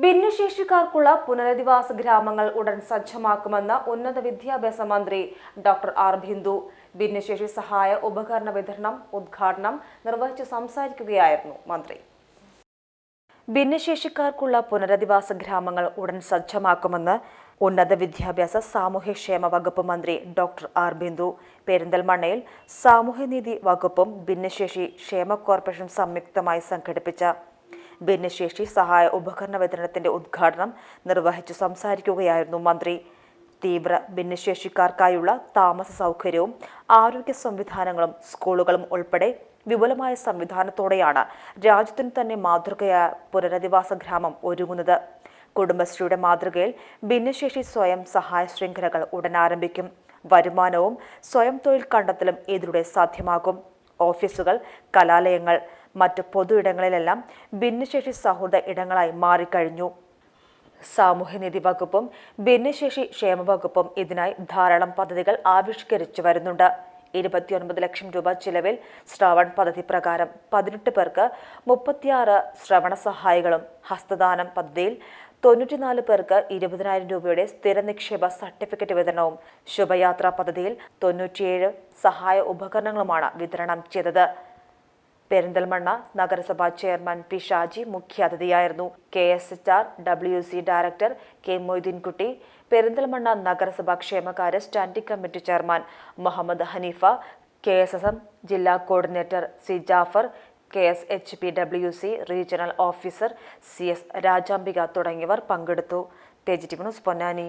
ഭിന്നശേഷിക്കാർക്കുള്ള പുനരധിവാസ ഗ്രാമങ്ങൾ ഉടൻ സജ്ജമാക്കുമെന്ന് ഉന്നത വിദ്യാഭ്യാസ മന്ത്രി ഡോക്ടർ ആർ ബിന്ദു. ഭിന്നശേഷി സഹായ ഉപകരണ വിതരണം ഉദ്ഘാടനം നിർവഹിച്ചു സംസാരിക്കുകയായിരുന്നു മന്ത്രി. ഭിന്നശേഷിക്കാർക്കുള്ള പുനരധിവാസ ഗ്രാമങ്ങൾ ഉടൻ സജ്ജമാക്കുമെന്ന് ഉന്നത വിദ്യാഭ്യാസ സാമൂഹ്യക്ഷേമ വകുപ്പ് മന്ത്രി ഡോക്ടർ ആർ ബിന്ദു. പെരിന്തൽമണ്ണയിൽ സാമൂഹ്യനീതി വകുപ്പും ഭിന്നശേഷി ക്ഷേമ കോർപ്പറേഷൻ സംയുക്തമായി സംഘടിപ്പിച്ച ഭിന്നശേഷി സഹായ ഉപകരണ വിതരണത്തിന്റെ ഉദ്ഘാടനം നിർവഹിച്ചു സംസാരിക്കുകയായിരുന്നു മന്ത്രി. തീവ്ര ഭിന്നശേഷിക്കാർക്കായുള്ള താമസ സൗകര്യവും ആരോഗ്യ സംവിധാനങ്ങളും സ്കൂളുകളും ഉൾപ്പെടെ വിപുലമായ സംവിധാനത്തോടെയാണ് രാജ്യത്തിന് തന്നെ മാതൃകയായ പുനരധിവാസ ഗ്രാമം ഒരുങ്ങുന്നത്. കുടുംബശ്രീയുടെ മാതൃകയിൽ ഭിന്നശേഷി സ്വയം സഹായ ശൃംഖലകൾ ഉടൻ ആരംഭിക്കും. വരുമാനവും സ്വയം തൊഴിൽ കണ്ടെത്തലും ഇതിലൂടെ സാധ്യമാകും. ഓഫീസുകൾ കലാലയങ്ങൾ മറ്റ് പൊതു ഇടങ്ങളിലെല്ലാം ഭിന്നശേഷി സൗഹൃദ ഇടങ്ങളായി മാറിക്കഴിഞ്ഞു. സാമൂഹ്യനീതി വകുപ്പും ഭിന്നശേഷി ക്ഷേമ വകുപ്പും ഇതിനായി ധാരാളം പദ്ധതികൾ ആവിഷ്കരിച്ചു വരുന്നുണ്ട്. ഇരുപത്തിയൊൻപത് ലക്ഷം രൂപ ചിലവിൽ ശ്രവൺ പദ്ധതി പ്രകാരം പതിനെട്ട് പേർക്ക് മുപ്പത്തിയാറ് ശ്രവണ സഹായികളും ഹസ്തദാനം പദ്ധതിയിൽ തൊണ്ണൂറ്റിനാല് പേർക്ക് ഇരുപതിനായിരം രൂപയുടെ സ്ഥിര നിക്ഷേപ സർട്ടിഫിക്കറ്റ് വിതരണവും ശുഭയാത്ര പദ്ധതിയിൽ തൊണ്ണൂറ്റിയേഴ് സഹായ ഉപകരണങ്ങളുമാണ് വിതരണം ചെയ്തത്. പെരിന്തൽമണ്ണ നഗരസഭാ chairman P Shaji മുഖ്യാതിഥിയായിരുന്നു. K S H R W C director K Moideenkutty Perinthalmanna നഗരസഭാ ക്ഷേമകാര്യ standing committee chairman Muhammad Haneefa K S S M ജില്ലാ coordinator C Jafar K S H P W C regional officer C S Rajambika തുടങ്ങിയവർ പങ്കെടുത്തു. Tej news Ponnani.